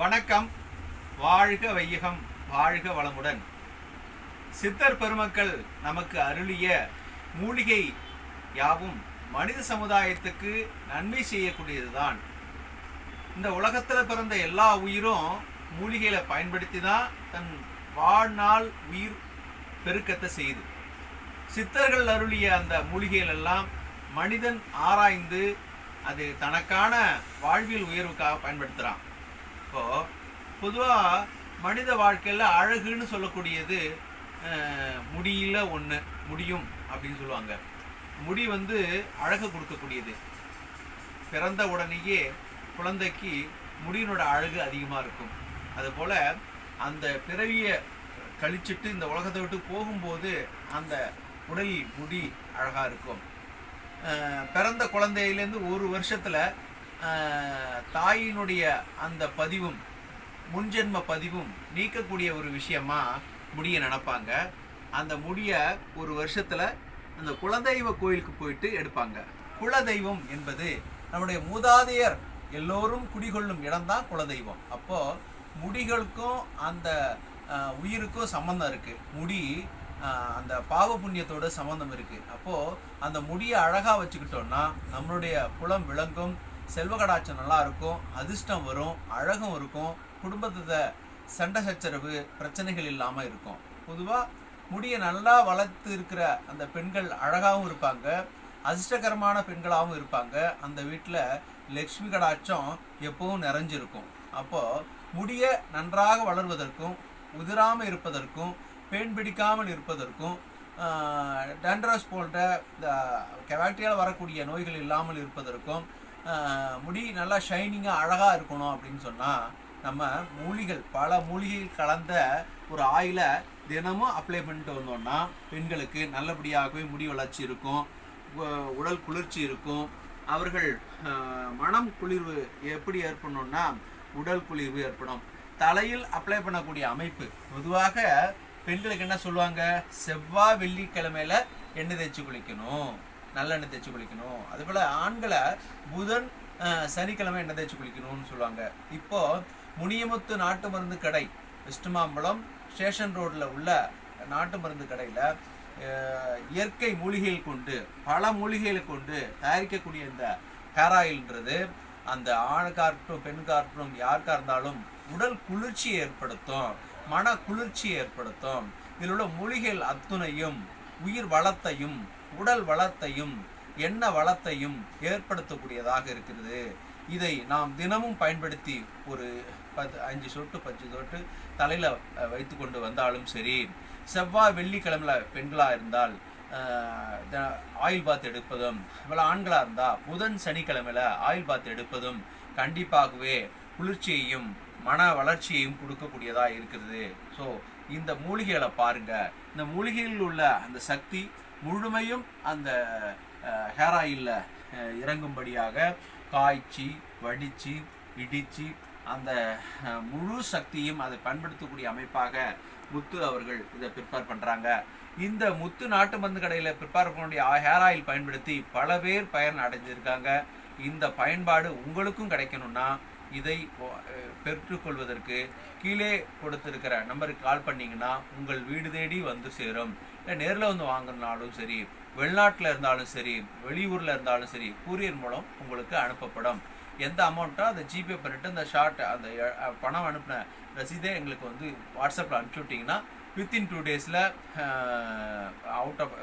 வணக்கம். வாழ்க வையகம் வாழ்க வளமுடன். சித்தர் பெருமக்கள் நமக்கு அருளிய மூலிகை யாவும் மனித சமுதாயத்துக்கு நன்மை செய்யக்கூடியதுதான். இந்த உலகத்தில் பிறந்த எல்லா உயிரும் மூலிகைகளை பயன்படுத்தி தான் தன் வாழ்நாள் உயிர் பெருக்கத்தை செய்யுது. சித்தர்கள் அருளிய அந்த மூலிகைகள் எல்லாம் மனிதன் ஆராய்ந்து அது தனக்கான வாழ்வியல் உயர்வுக்காக பயன்படுத்துகிறான் இப்போ பொதுவாக மனித வாழ்க்கையில் அழகுன்னு சொல்லக்கூடியது அஹ், முடியில ஒன்று முடியும் அப்படின்னு சொல்லுவாங்க. முடி வந்து அழகு கொடுக்கக்கூடியது. பிறந்த உடனேயே குழந்தைக்கு முடியினோட அழகு அதிகமாக இருக்கும். அதுபோல் அந்த பிறவியை கழிச்சிட்டு இந்த உலகத்தை விட்டு போகும்போது அந்த உடல் முடி அழகாக இருக்கும். பிறந்த குழந்தையிலேருந்து ஒரு வருஷத்தில் தாயினுடைய அந்த பதிவும் முன்ஜென்ம பதிவும் நீக்கக்கூடிய ஒரு விஷயமா முடியை நினப்பாங்க. அந்த முடியை ஒரு வருஷத்தில் அந்த குலதெய்வ கோயிலுக்கு போயிட்டு எடுப்பாங்க. குலதெய்வம் என்பது நம்முடைய மூதாதையர் எல்லோரும் குடிகொள்ளும் இடம்தான் குலதெய்வம். அப்போ முடிகளுக்கும் அந்த உயிருக்கும் சம்பந்தம் இருக்கு. முடி அந்த பாவ புண்ணியத்தோட சம்பந்தம் இருக்கு. அப்போ அந்த முடியை அழகா வச்சுக்கிட்டோம்னா நம்மளுடைய குலம் விளங்கும் செல்வகடாட்சம் நல்லா இருக்கும் அதிர்ஷ்டம் வரும் அழகும் இருக்கும் குடும்பத்தை சண்டை சச்சரவு பிரச்சனைகள் இல்லாமல் இருக்கும். பொதுவாக முடியை நல்லா வளர்த்து இருக்கிற அந்த பெண்கள் அழகாகவும் இருப்பாங்க அதிர்ஷ்டகரமான பெண்களாகவும் இருப்பாங்க. அந்த வீட்டில் லக்ஷ்மி கடாட்சம் எப்பவும் நிறைஞ்சிருக்கும். அப்போது முடியை நன்றாக வளர்வதற்கும் உதிராமல் இருப்பதற்கும் பெண் பிடிக்காமல் இருப்பதற்கும் டேண்ட்ரஸ் போன்ற கெவாட்டியால் வரக்கூடிய நோய்கள் இல்லாமல் இருப்பதற்கும் முடி நல்லா ஷைனிங்காக அழகாக இருக்கணும் அப்படின்னு சொன்னால் நம்ம மூலிகள் பல மூலிகைகள் கலந்த ஒரு ஆயிலை தினமும் அப்ளை பண்ணிட்டு வந்தோம்னா பெண்களுக்கு நல்லபடியாகவே முடி வளர்ச்சி இருக்கும் உடல் குளிர்ச்சி இருக்கும். அவர்கள் மனம் குளிர்வு எப்படி ஏற்படணும்னா உடல் குளிர்வு ஏற்படும். தலையில் அப்ளை பண்ணக்கூடிய அமைப்பு. பொதுவாக பெண்களுக்கு என்ன சொல்லுவாங்க? செவ்வாய் வெள்ளிக்கிழமையில எண்ணெய் தேய்ச்சி குளிக்கணும். நல்லெண்ணெய் தேய்ச்சி குளிக்கணும். அதுபோல் ஆண்களை புதன் சனிக்கிழமை எண்ணெய் தேய்ச்சி குளிக்கணும்னு சொல்லுவாங்க. இப்போது முனியமுத்து நாட்டு மருந்து கடை வெஸ்ட் மாம்பலம் ஸ்டேஷன் ரோட்டில் உள்ள நாட்டு மருந்து கடையில் இயற்கை மூலிகைகள் கொண்டு பல மூலிகைகளை கொண்டு தயாரிக்கக்கூடிய இந்த ஹேர் ஆயில்ன்றது அந்த ஆணுக்கா இருக்கட்டும் பெண்ணுக்கா இருக்கட்டும் யாருக்கா இருந்தாலும் உடல் குளிர்ச்சி ஏற்படுத்தும் மன குளிர்ச்சி ஏற்படுத்தும். இதில் உள்ள மூலிகைகள் அத்துணையும் உயிர் வளத்தையும் உடல் வளத்தையும் எண்ண வளத்தையும் ஏற்படுத்தக்கூடியதாக இருக்கிறது. இதை நாம் தினமும் பயன்படுத்தி ஒரு பத்து அஞ்சு சொட்டு பத்து சொட்டு தலையில் வைத்து கொண்டு வந்தாலும் சரி செவ்வாய் வெள்ளிக்கிழமையில் பெண்களாக இருந்தால் ஆயில் பாத் எடுப்பதும் இவ்வளோ ஆண்களாக இருந்தால் புதன் சனிக்கிழமையில் ஆயில் பாத் எடுப்பதும் கண்டிப்பாகவே குளிர்ச்சியையும் மன வளர்ச்சியையும் கொடுக்கக்கூடியதாக இருக்கிறது. ஸோ இந்த மூலிகைகளை பாருங்கள் இந்த மூலிகையில் உள்ள அந்த சக்தி முழுமையும் அந்த ஹேர் ஆயிலில் இறங்கும்படியாக காய்ச்சி வடித்து இடித்து அந்த முழு சக்தியும் அதை பயன்படுத்தக்கூடிய அமைப்பாக முத்து அவர்கள் இதை ப்ரிப்பேர் பண்ணுறாங்க இந்த முத்து நாட்டு மருந்து கடையில் ப்ரிப்பேர் பண்ணக்கூடிய ஹேர் ஆயில் பயன்படுத்தி பல பேர் பயன் அடைஞ்சிருக்காங்க. இந்த பயன்பாடு உங்களுக்கும் கிடைக்கணும்னா இதை பெற்றுக்கொள்வதற்கு கீழே கொடுத்துருக்கிற நம்பருக்கு கால் பண்ணிங்கன்னா உங்கள் வீடு தேடி வந்து சேரும். இல்லை நேரில் வந்து வாங்கினாலும் சரி வெளிநாட்டில் இருந்தாலும் சரி வெளியூரில் இருந்தாலும் சரி கூரியர் மூலம் உங்களுக்கு அனுப்பப்படும். எந்த அமௌண்ட்டோ அதை ஜிபே பண்ணிவிட்டு அந்த ஷார்ட் அந்த பணம் அனுப்பின ரசீதே எங்களுக்கு வந்து வாட்ஸ்அப்பில் அனுப்பிச்சி விட்டிங்கன்னா வித்தின் டூ டேஸில் அவுட் ஆஃப்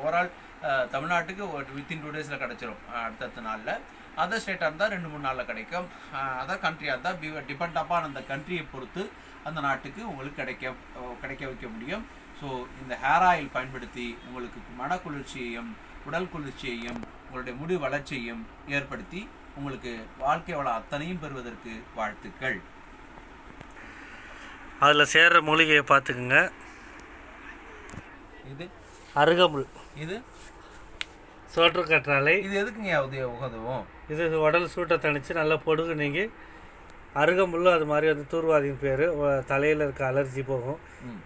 ஓவரால் தமிழ்நாட்டுக்கு ஒரு வித்தின் டூ டேஸில் கிடச்சிரும். அடுத்தடுத்த நாளில். அதர் ஸ்டேட்டாக இருந்தால் ரெண்டு மூணு நாளில் கிடைக்கும். அதர் கண்ட்ரியாக இருந்தால் டிபெண்ட் அப்பான் அந்த கண்ட்ரியை பொறுத்து அந்த நாட்டுக்கு உங்களுக்கு கிடைக்க கிடைக்க வைக்க முடியும். ஸோ இந்த ஹேர் ஆயில் பயன்படுத்தி உங்களுக்கு மன குளிர்ச்சியையும் உடல் குளிர்ச்சியையும் உங்களுடைய முடி வளர்ச்சியையும் ஏற்படுத்தி உங்களுக்கு வாழ்க்கை வளம் அத்தனையும் பெறுவதற்கு வாழ்த்துக்கள். அதில் சேர்கிற மூலிகையை பார்த்துக்குங்க. இது? அருகம்புல். இது? சோற்று கற்றாழை. இது எதுக்குங்க உதவி உதவும் இது உடல் சூட்டை தணித்து நல்லா பொடுகு நீங்கி அருகம்புல்லும் அது மாதிரி வந்து தூர்வாதியின் பேர். தலையில் இருக்க அலர்ஜி போகும்.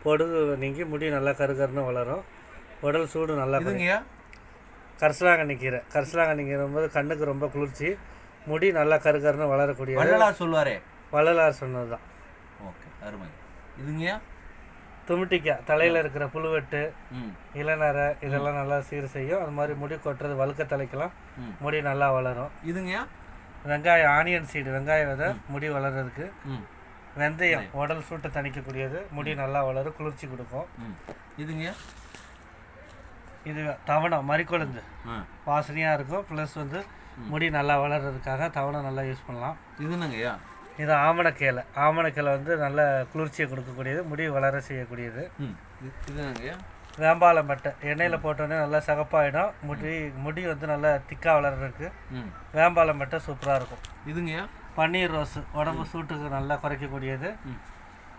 பொடுகு நீங்கி முடி நல்லா கருகருன்னு வளரும். உடல் சூடு நல்லா கரிசலாங்கண்ணி கீரை. கரிசலாங்கண்ணி கீரை போது கண்ணுக்கு ரொம்ப குளிர்ச்சி. முடி நல்லா கருகருன்னு வளரக்கூடிய வள்ளலார் சொல்லுவாரே வள்ளலார் சொன்னது தான் ஓகே அருமை. இதுங்கய்யா துமிட்டிக்காய் தலையில் இருக்கிற புழுவெட்டு இளநரை இதெல்லாம் நல்லா சீர் செய்யும். அது மாதிரி முடி கொட்டுறது வழுக்க தலைக்கெல்லாம். முடி நல்லா வளரும். இதுங்கய்யா வெங்காயம் ஆனியன் சீடு வெங்காய விதை முடி வளர்றதுக்கு. வெந்தயம் உடல் சூட்டை தணிக்கக்கூடியது. முடி நல்லா வளரும் குளிர்ச்சி கொடுக்கும். ம். இதுங்கய்யா இது தவணம் மறிக்கொழுந்து. வாசனையாக இருக்கும். ப்ளஸ் வந்து முடி நல்லா வளர்றதுக்காக தவணம் நல்லா யூஸ் பண்ணலாம். இது என்னங்கய்யா இது ஆமணக்கேலை ஆமணக்கேலை வந்து நல்ல குளிர்ச்சியை கொடுக்கக்கூடியது முடி வளர செய்யக்கூடியது. வேம்பாலம் பட்டை. எண்ணெயில் போட்டோன்னே நல்லா சகப்பாயிடும். முடி முடி வந்து நல்லா திக்காக வளர்றதுக்கு வேம்பாலம் பட்டை சூப்பராக இருக்கும். இதுங்கய்யா பன்னீர் ரோஸு. உடம்பு சூட்டுக்கு நல்லா குறைக்கக்கூடியது.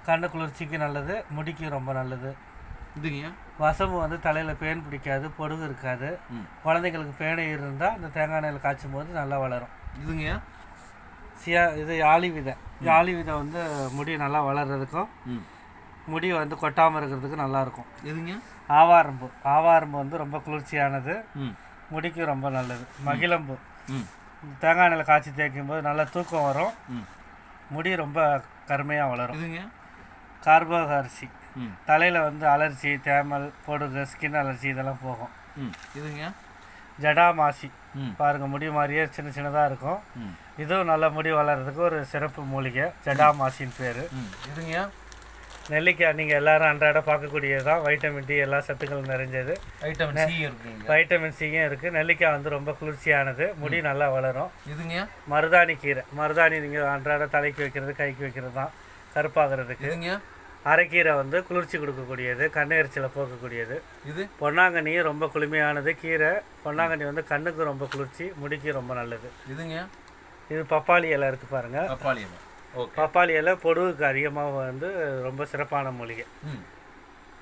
கண்ணு குளிர்ச்சிக்கு நல்லது முடிக்கு ரொம்ப நல்லது. இதுங்கய்யா வசம்பு வந்து தலையில் பேன் பிடிக்காது பொடுகு இருக்காது. குழந்தைங்களுக்கு பேனை இருந்தால் இந்த தேங்காய் எண்ணெயில் காய்ச்சும் போது நல்லா வளரும். இதுங்கய்யா சியா இது யாழி விதை. யாழி விதை வந்து முடி நல்லா வளர்றதுக்கும் ம். முடி வந்து கொட்டாமல் இருக்கிறதுக்கு நல்லாயிருக்கும் எதுங்க? ஆவாரம்பு. ஆவாரம்பு வந்து ரொம்ப குளிர்ச்சியானது. முடிக்கு ரொம்ப நல்லது. மகிழம்பு. தேங்காய் எண்ணெயில் காய்ச்சி தேய்க்கும் போது நல்லா தூக்கம் வரும். முடி ரொம்ப கருமையாக வளரும். இதுங்க கார்போக அரிசி தலையில் வந்து அலர்ஜி தேமல் பொடுகு ஸ்கின் அலர்ஜி இதெல்லாம் போகும். இதுங்க ஜடாமாசி. ம். பாருங்கள் முடி மாதிரியே சின்ன சின்னதாக இருக்கும். இதுவும் நல்ல முடி வளர்கிறதுக்கு ஒரு சிறப்பு மூலிகை ஜடாமாசின்னு பேர். ம். இதுங்க? நெல்லிக்காய் நீங்கள் எல்லாரும் அன்றாட பார்க்கக்கூடியது தான் வைட்டமின் டி எல்லா சத்துக்களும் நிறைஞ்சது. சி இருக்குங்க. வைட்டமின் சியும் இருக்குது நெல்லிக்காய் வந்து ரொம்ப குளிர்ச்சியானது. முடி நல்லா வளரும். இதுங்க? மருதாணி கீரை. மருதாணி நீங்கள் அன்றாட தலைக்கு வைக்கிறது கைக்கு வைக்கிறது தான் கருப்பாகிறதுக்கு. இதுங்க? அரைக்கீரை வந்து குளிர்ச்சி கொடுக்கக்கூடியது கண்ணு எரிச்சலை போக்கக்கூடியது. இது? பொன்னாங்கண்ணியும் ரொம்ப குளுமையானது. கீரை பொன்னாங்கண்ணி வந்து கண்ணுக்கு ரொம்ப குளிர்ச்சி முடிக்கு ரொம்ப நல்லது. இதுங்க? இது பப்பாளி இலை இருக்குது பாருங்கள் பப்பாளி ஓகே. பப்பாளி இலை பொடுகுக்கு அதிகமாக வந்து ரொம்ப சிறப்பான மூலிகை.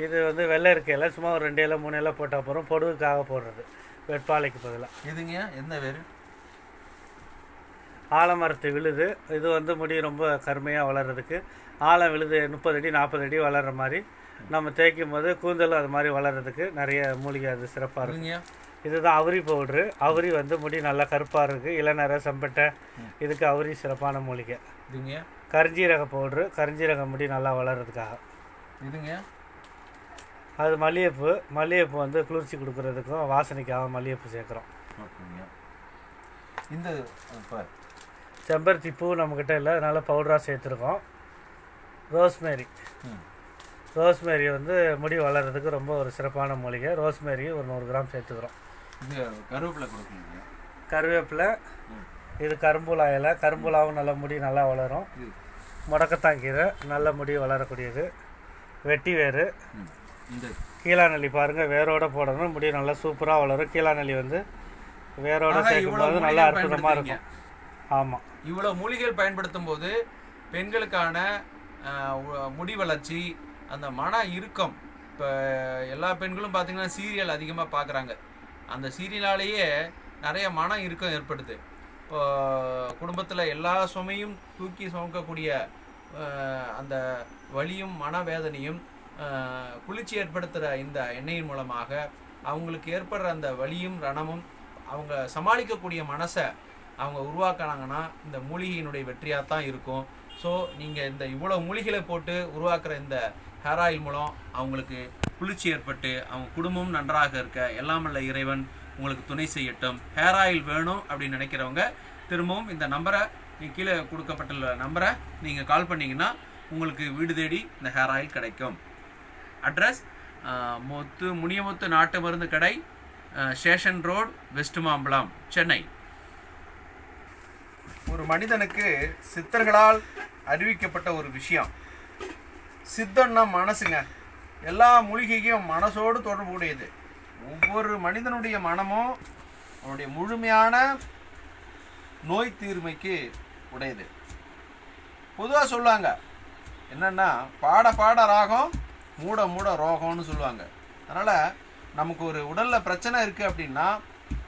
இது வந்து வெள்ளை இருக்க இலை சும்மா ஒரு ரெண்டு இலை மூணு இலை போட்டால் போகிறோம் பொடுகுக்காக போடுறது. வெட்பாலைக்கு பதிலாக இதுங்க? எந்த வேறு? ஆலமரத்து விழுது. இது வந்து முடி ரொம்ப கருமையாக வளர்கிறதுக்கு ஆலம் விழுது முப்பது அடி நாற்பது அடி வளர்கிற மாதிரி. நம்ம தேய்க்கும் போது கூந்தலும் அது மாதிரி வளர்கிறதுக்கு நிறைய மூலிகை அது சிறப்பாக இருக்கும். இதுதான் அவுரி பவுட்ரு அவுரி வந்து முடி நல்லா கருப்பாக இருக்குது இளநரை செம்பட்டை இதுக்கு அவுரி சிறப்பான மூலிகை. இதுங்க? கரிஞ்சீரக பவுட்ரு கரிஞ்சீரக முடி நல்லா வளர்கிறதுக்காக இதுங்க? அது மல்லிகைப்பூ. மல்லிகைப்பூ வந்து குளிர்ச்சி கொடுக்கறதுக்கும் வாசனைக்காக மல்லிகைப்பூ சேர்க்குறோம். ஓகேங்க. இந்த செம்பருத்தி பூ நம்மக்கிட்ட இல்லை அதனால் பவுடராக சேர்த்துருக்கோம். ரோஸ்மேரி ரோஸ்மேரி வந்து முடி வளர்கிறதுக்கு ரொம்ப ஒரு சிறப்பான மூலிகை. ரோஸ்மேரி ஒரு நூறு கிராம் சேர்த்துக்கிறோம். இது கருவேப்பிலை கருவேப்பிலை இது கரும்புலா இலை. கரும்புலாவும் நல்ல முடி நல்லா வளரும். இது. முடக்கத்தான் கீரை நல்ல முடி வளரக்கூடியது. வெட்டி வேறு கீழாநெல்லி பாருங்கள் வேரோட போடணும். முடி நல்லா சூப்பராக வளரும். கீழாநெல்லி வந்து வேரோட ஆனா சேர்க்கும் இவ்வளவு போது நல்லா அற்புதமாக. இருக்கும். ஆமாம் இவ்வளவு மூலிகைகள் பயன்படுத்தும் போது பெண்களுக்கான முடி வளர்ச்சி அந்த மன இறுக்கம் இப்போ எல்லா பெண்களும் பார்த்தீங்கன்னா சீரியல் அதிகமாக பார்க்குறாங்க அந்த சீரியலாலேயே நிறைய மன இறுக்கம் ஏற்படுது. இப்போ குடும்பத்தில் எல்லா சுமையும் தூக்கி சுமக்கக்கூடிய அந்த வலியும் மனவேதனையும் குளிர்ச்சி ஏற்படுத்துகிற இந்த எண்ணெயின் மூலமாக அவங்களுக்கு ஏற்படுற அந்த வலியும் ரணமும் அவங்க சமாளிக்கக்கூடிய மனசை அவங்க உருவாக்குனாங்கன்னா இந்த மூலிகையினுடைய வெற்றியாக தான் இருக்கும். ஸோ நீங்கள் இந்த இவ்வளோ மூலிகைகளை போட்டு உருவாக்குற இந்த ஹேர் ஆயில் மூலம் அவங்களுக்கு குளிர்ச்சி ஏற்பட்டு அவங்க குடும்பம் நன்றாக இருக்க எல்லாமல்ல இறைவன் உங்களுக்கு துணை செய்யட்டும். ஹேர் ஆயில் வேணும் அப்படின்னு நினைக்கிறவங்க திரும்பவும் இந்த நம்பரை நீ கீழே கொடுக்கப்பட்டுள்ள நம்பரை நீங்கள் கால் பண்ணிங்கன்னா உங்களுக்கு வீடு தேடி இந்த ஹேர் ஆயில் கிடைக்கும். அட்ரஸ் முத்து முனியமுத்து நாட்டு மருந்து கடை station road west Mambalam Chennai ஒரு மனிதனுக்கு சித்தர்களால் அறிவிக்கப்பட்ட ஒரு விஷயம். சித்தம்னா மனசுங்க. எல்லா மூலிகையும் மனசோடு தொடர்புடையது. ஒவ்வொரு மனிதனுடைய மனமும் அவனுடைய முழுமையான நோய் தீர்மைக்கு உடையது. பொதுவாக சொல்லுவாங்க. என்னென்னா பாட பாட ராகம் மூட மூட ரோகம்னு சொல்லுவாங்க. அதனால் நமக்கு ஒரு உடலில் பிரச்சனை இருக்குது அப்படின்னா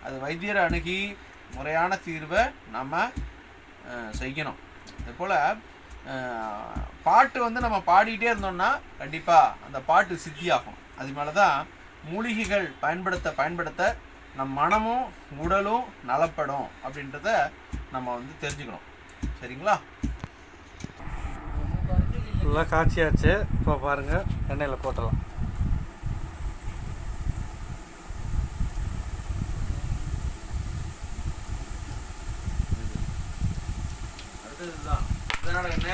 அது வைத்தியரை அணுகி முறையான தீர்வை நம்ம செய்யணும். அதுபோல் பாட்டு வந்து நம்ம பாடிட்டே இருந்தோம்னா கண்டிப்பாக அந்த பாட்டு சித்தியாகும். அது மேலே தான் மூலிகைகள் பயன்படுத்த பயன்படுத்த நம் மனமும் உடலும் நலப்படும் அப்படின்றத நம்ம வந்து தெரிஞ்சுக்கணும். சரிங்களா? ஃபுல்லாக காய்ச்சியாச்சு இப்போ பாருங்கள் எண்ணெயில் போட்டலாம் அதனால என்ன